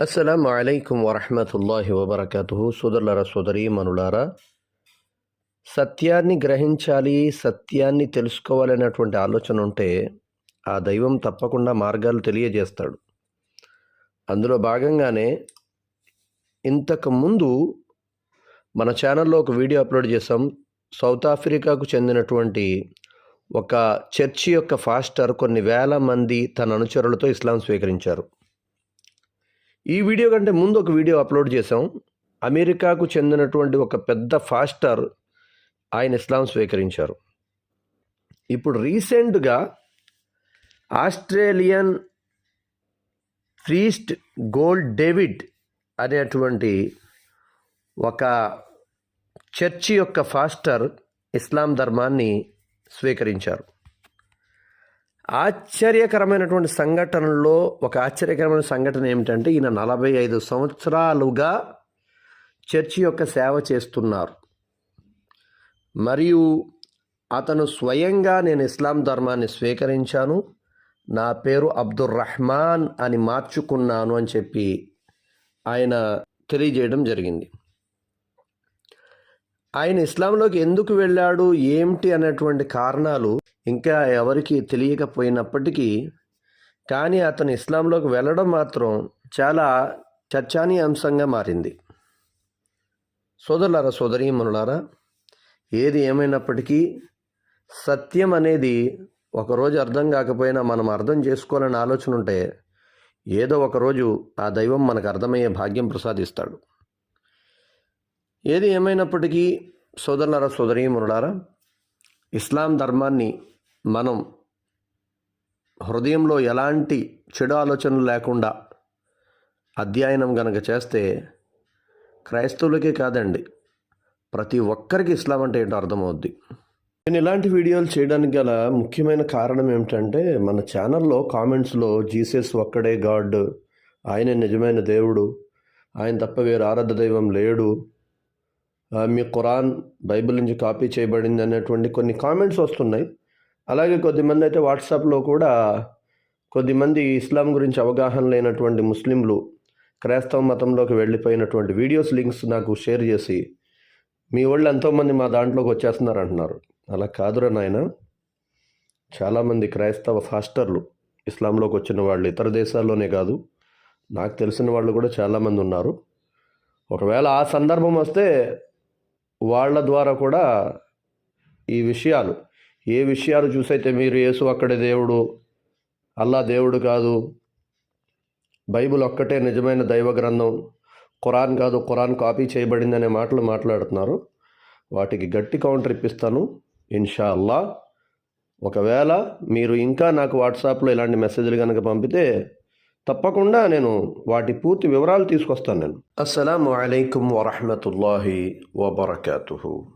అస్సలం అయికం వరహమతుల్లాహి వబర్కతు సోదరులారా సోదరి మనులారా సత్యాన్ని గ్రహించాలి సత్యాన్ని తెలుసుకోవాలనేటువంటి ఆలోచన ఉంటే ఆ దైవం తప్పకుండా మార్గాలు తెలియజేస్తాడు. అందులో భాగంగానే ఇంతకుముందు మన ఛానల్లో ఒక వీడియో అప్లోడ్ చేసాం సౌత్ ఆఫ్రికాకు చెందినటువంటి ఒక చర్చి యొక్క ఫాస్టర్ కొన్ని వేల మంది తన అనుచరులతో ఇస్లాం స్వీకరించారు. ఈ వీడియో కంటే ముందు ఒక వీడియో అప్లోడ్ చేశాం. అమెరికాకు చెందినటువంటి ఒక పెద్ద ఫాస్టర్ ఆయన ఇస్లాం స్వీకరించారు. ఇప్పుడు రీసెంట్గా ఆస్ట్రేలియన్ ఫ్రీస్ట్ గోల్డ్ డేవిడ్ అనేటువంటి ఒక చర్చి యొక్క ఫాస్టర్ ఇస్లాం ధర్మాన్ని స్వీకరించారు. ఆశ్చర్యకరమైనటువంటి సంఘటనలో ఒక ఆశ్చర్యకరమైన సంఘటన ఏమిటంటే ఈయన నలభై ఐదు సంవత్సరాలుగా చర్చి యొక్క సేవ చేస్తున్నారు. మరియు అతను స్వయంగా నేను ఇస్లాం ధర్మాన్ని స్వీకరించాను. నా పేరు అబ్దుర్ రహమాన్ అని మార్చుకున్నాను అని చెప్పి ఆయన తెలియజేయడం జరిగింది. ఆయన ఇస్లాంలోకి ఎందుకు వెళ్ళాడు? ఏమిటి అనేటువంటి కారణాలు ఇంకా ఎవరికి తెలియకపోయినప్పటికీ కానీ అతను ఇస్లాంలోకి వెళ్ళడం మాత్రం చాలా చర్చానీయాంశంగా మారింది. సోదరులారా సోదరీమనులారా ఏది ఏమైనప్పటికీ సత్యం అనేది ఒకరోజు అర్థం కాకపోయినా మనం అర్థం చేసుకోవాలని ఆలోచన ఉంటే ఏదో ఒకరోజు ఆ దైవం మనకు అర్థమయ్యే భాగ్యం ప్రసాదిస్తాడు. ఏది ఏమైనప్పటికీ సోదరులారా సోదరీమనులారా ఇస్లాం ధర్మాన్ని మనం హృదయంలో ఎలాంటి చెడు ఆలోచనలు లేకుండా అధ్యయనం గనక చేస్తే క్రైస్తవులకే కాదండి ప్రతి ఒక్కరికి ఇస్లాం అంటే ఏంటో అర్థమవుద్ది. నేను ఇలాంటి వీడియోలు చేయడానికి గల ముఖ్యమైన కారణం ఏమిటంటే మన ఛానల్లో కామెంట్స్లో జీసస్ ఒక్కడే గాడ్ ఆయన నిజమైన దేవుడు ఆయన తప్ప వేరు ఆరాధ దైవం లేడు మీ ఖురాన్ బైబిల్ నుంచి కాపీ చేయబడింది అనేటువంటి కొన్ని కామెంట్స్ వస్తున్నాయి. అలాగే కొద్దిమంది అయితే వాట్సాప్లో కూడా కొద్దిమంది ఇస్లాం గురించి అవగాహన లేనటువంటి ముస్లింలు క్రైస్తవ మతంలోకి వెళ్ళిపోయినటువంటి వీడియోస్ లింక్స్ నాకు షేర్ చేసి మీ వాళ్ళు ఎంతోమంది మా దాంట్లోకి వచ్చేస్తున్నారు అంటున్నారు అలా కాదురా నాయన. చాలామంది క్రైస్తవ ఫాస్టర్లు ఇస్లాంలోకి వచ్చిన వాళ్ళు ఇతర దేశాల్లోనే కాదు. నాకు తెలిసిన వాళ్ళు కూడా చాలామంది ఉన్నారు. ఒకవేళ ఆ సందర్భం వస్తే వాళ్ళ ద్వారా కూడా ఈ విషయాలు ఏ విషయాలు చూసైతే మీరు యేసు అక్కడే దేవుడు అల్లా దేవుడు కాదు. బైబిల్ ఒక్కటే నిజమైన దైవ గ్రంథం. ఖురాన్ కాదు ఖురాన్ కాపీ చేయబడింది అనే మాటలు మాట్లాడుతున్నారు. వాటికి గట్టి కౌంటర్ ఇప్పిస్తాను. ఇన్షా అల్లా ఒకవేళ మీరు ఇంకా నాకు వాట్సాప్లో ఇలాంటి మెసేజ్లు కనుక పంపితే తప్పకుండా నేను వాటి పూర్తి వివరాలు తీసుకొస్తాను నేను. అస్సలం అయికం వరహమతుల్లాహి వబర్కాతుహు.